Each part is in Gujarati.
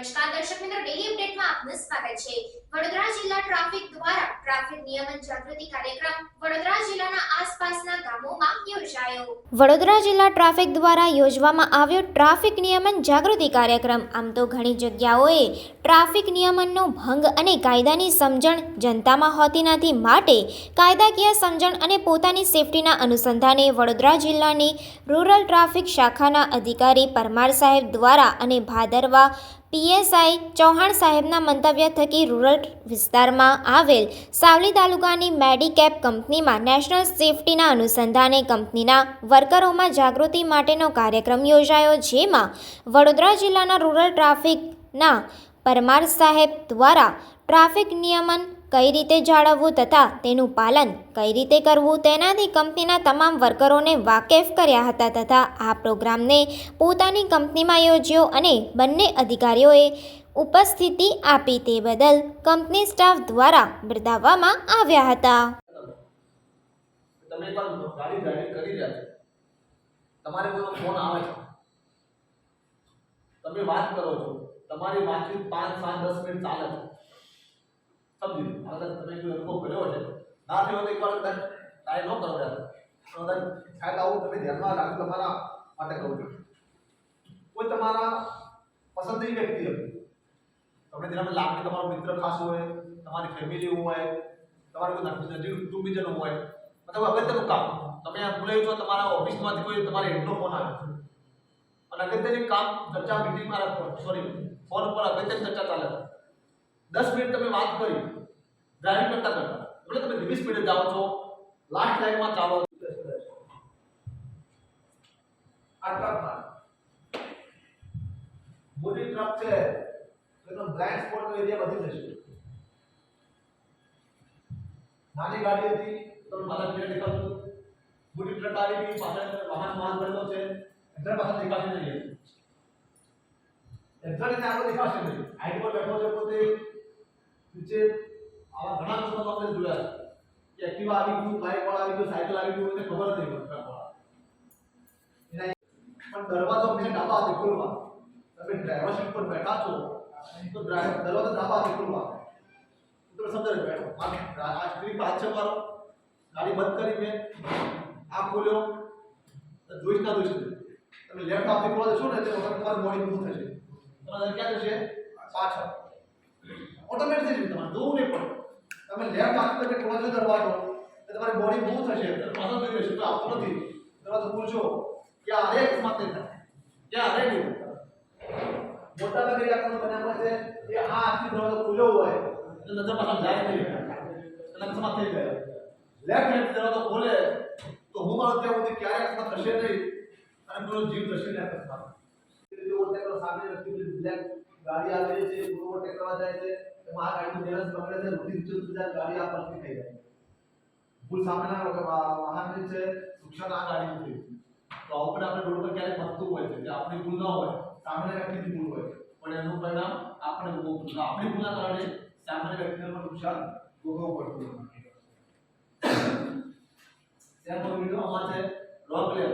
નમસ્કાર. દર્શક મિત્રો ડેલી અપડેટમાં આપનું સ્વાગત છે. વડોદરા જિલ્લા ટ્રાફિક દ્વારા ટ્રાફિક નિયમન જાગૃતિ કાર્યક્રમ વડોદરા જિલ્લાના આસપાસના ગામોમાં યોજાયો. વડોદરા જિલ્લા ટ્રાફિક દ્વારા યોજવામાં આવ્યો ટ્રાફિક નિયમન જાગૃતિ કાર્યક્રમ. આમ તો ઘણી જગ્યાઓએ ટ્રાફિક નિયમનનો ભંગ અને કાયદાની સમજણ જનતામાં હોતી નથી. માટે કાયદાકીય સમજણ અને પોતાની સેફટીના અનુસંધાને વડોદરા જિલ્લાની રૂરલ ટ્રાફિક શાખાના અધિકારી પરમાર સાહેબ દ્વારા અને ભાદરવા પીએસઆઈ ચૌહાણ સાહેબના મંતવ્ય થકી રૂરલ વિસ્તારમાં આવેલ સાવલી તાલુકાની મેડિકેપ કંપનીમાં નેશનલ સેફટીના અનુસંધાને કંપનીના વર્કરોમાં જાગૃતિ માટેનો કાર્યક્રમ યોજાયો, જેમાં વડોદરા જિલ્લાના રૂરલ ટ્રાફિકના પરમાર સાહેબ દ્વારા ટ્રાફિક નિયમન કઈ રીતે જાળવવું તથા તેનું પાલન કઈ રીતે કરવું તેનાથી કંપનીના તમામ વર્કરોને વાકેફ કર્યા હતા તથા આ પ્રોગ્રામને પોતાની કંપનીમાં યોજ્યો અને બંને અધિકારીઓએ ઉપસ્થિતિ આપી તે બદલ કંપની સ્ટાફ દ્વારા બિરદાવવામાં આવ્યા હતા. તમારે કોઈનો ફોન આવે છે? તમે વાત કરો છો. તમારી વાતચીત પાંચ સાત દસ મિનિટ ચાલે છે. સમજી લો. આ કદાચ તમે કોઈ અનુભવ કર્યો છે ના થયો તો એકવાર કદાચ ટ્રાય ન કરો યાર. તો કદાચ શાયદ આવું તમે ધ્યાનમાં રાખો તમારા માટે કહું છું. કોઈ તમારા પસંદની વ્યક્તિ હોય, તમને જેનામાં લાગે તમારો મિત્ર ખાસ હોય, તમારી ફેમિલી હોય, તમારું કોઈ નજીક કુટુંબીજનો હોય મતલબ અગત્યનું કામ, તમે આ ભૂલાઈ છો, તમારા ઓફિસમાંથી કોઈ તમારે હેડનો ફોન આવ્યો છે. અને અગત્યની કામ ચર્ચા મીટિંગમાં સોરી ફોન ઉપર અગત્યની ચર્ચા ચાલે છે. દસ મિનિટ તમે વાત કરી. ડ્રાઇવિંગ કરતા કરતા. એટલે તમે ધીમી સ્પીડે જાઓ છો. લાસ્ટ લાઈનમાં ચાલો. આ ટ્રકમાં મોટી ટ્રક છે. એનો બ્લાઇન્ડ સ્પોટનો એરિયા વધી જશે. નાની ગાડી હતી. તો મારા ક્લિયર દેખાતું મોટી ટ્રક આવી ગઈ. પાછળ વાહન વાહન ભરેલો છે. એક્ઝામ પાછળ દેખાશે નહીં. એક્ઝામ એને આગળ દેખાશે નહીં. આઈટી પર બેઠો છે પોતે. નીચે આવા ઘણા તો આપણે જોયા કે એક્ટિવા આવી ગયું, બાઇક વાળા આવી ગયું, સાયકલ આવી ગયું એને ખબર નથી નહીં ટ્રક વાળા. પણ દરવાજો મેં ડાબા હાથે ખોલવા તમે ડ્રાઈવર સીટ પર બેઠા છો તો ડ્રાઈવર દરવાજો ડાબા હાથે ખોલવા તો સમજાય બેઠો. આ પર હાથ છે મારો. ગાડી બંધ કરી મેં. આ ખોલ્યો. તો જોઈશ ના જોઈશ તમે લેફ્ટ હાથે ખોલો છો ને તે વખત તમારું મોડી મૂવ થશે. તમારે ક્યાં જશે? પાછળ. ઓટોમેટિક થઈ તમારે જોવું નહીં પડે. તમે લેફ્ટ હાથ તમે ખોલા છો, દરવાજો, એટલે તમારી બોડી મૂવ થશે પાછો થઈ જશે તો આવતો નથી. દરવાજો પૂછો કે આ રેક માટે થાય કે આ રેક મોટા ભાગે ઇલાકાનો બનાવવા છે કે આ આખી દરવાજો ખુલ્લો હોય, એટલે નજર પાછા જાય નહીં. અકસ્માત થઈ ગયા લેફ્ટ હેન્ડ દરવાજો ખોલે, તો હું મારો ત્યાં સુધી ક્યારે અકસ્માત થશે નહીં. અને પૂરો જીવ થશે નહીં અકસ્માત સામે વ્યક્તિ પેલી બ્લેક ગાડી આવે છે ઓવરટેક કરવા જાય છે એમાં આ ગાડી બેલેન્સ બગડે છે રૂટી ચૂક જાય ગાડી આ પલટી થઈ જાય. ભૂલ સામેના વાહનની છે નુકસાન આ ગાડી ઉતરી. તો આવું પણ આપણે રોડ પર ક્યારેક બનતું હોય છે, કે આપણી ભૂલ ન હોય સામેના વ્યક્તિની ભૂલ હોય. પણ એનું પરિણામ આપણે આપણી ભૂલના કારણે સામાન્ય વ્યક્તિને પણ નુકસાન ભોગવવું પડતું ત્યાં કોઈ વીડિયો આમાં છે રોંગ લેર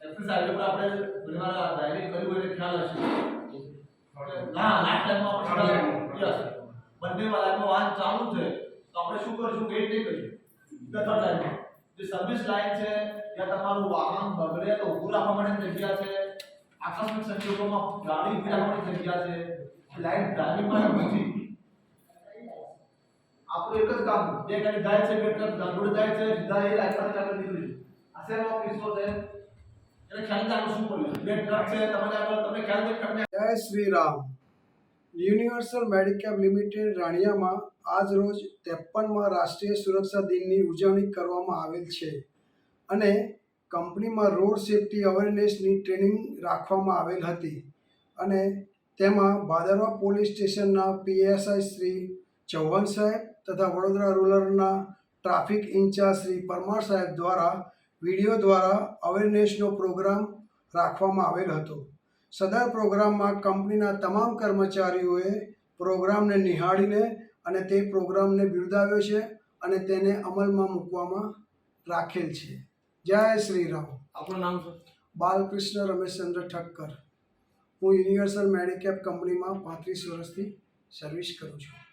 એક્સરસાઇઝ પર આપણે ઘણીવાર ડાયરેક્ટ કર્યું એટલે ખ્યાલ હશે. ના લાસ્ટ ટાઈમમાં યસ બંને લાઈનમાં વાહન ચાલુ છે. તો આપણે શું કરશું? વેઇટ નહીં કરીશું. થર્ડ લાઈનમાં જે સર્વિસ લાઈન છે, ત્યાં તમારું વાહન બગડે તો ઊભું રાખવા માટેની જગ્યા છે. આકસ્મિક સંજોગોમાં ગાડી ઊભી રાખવા માટેની જગ્યા છે. લાઈન ડ્રાઇવિંગ માટે નથી આપણું એક જ કામ. બે ગાડી જાય છે, બે ટ્રક જાય છે, સીધા એ લાઈન પર આગળ નીકળી આ શેનો કિસ્સો છે. જય Shri Ram Universal Medicap Limited રાણિયામાં આજ રોજ ત્રેપનમાં રાષ્ટ્રીય સુરક્ષા દિનની ઉજવણી કરવામાં આવેલ છે અને કંપનીમાં રોડ સેફટી અવેરનેસની ટ્રેનિંગ રાખવામાં આવેલ હતી અને તેમાં ભાદરવા પોલીસ સ્ટેશનના પીએસઆઈ શ્રી ચૌહાણ સાહેબ તથા વડોદરા રૂરલના ટ્રાફિક ઇન્ચાર્જ શ્રી પરમાર સાહેબ દ્વારા વીડિયો દ્વારા અવેરનેસનો પ્રોગ્રામ રાખવામાં આવેલ હતો. સદર પ્રોગ્રામમાં કંપનીના તમામ કર્મચારીઓએ પ્રોગ્રામને નિહાળીને અને તે પ્રોગ્રામને બિરદાવ્યો છે અને તેને અમલમાં મૂકવામાં રાખેલ છે. જય શ્રી રામ આપણું નામ શું? બાલકૃષ્ણ રમેશચંદ્ર ઠક્કર. હું યુનિવર્સલ મેડિકેપ કંપનીમાં પાંત્રીસ વર્ષથી સર્વિસ કરું છું.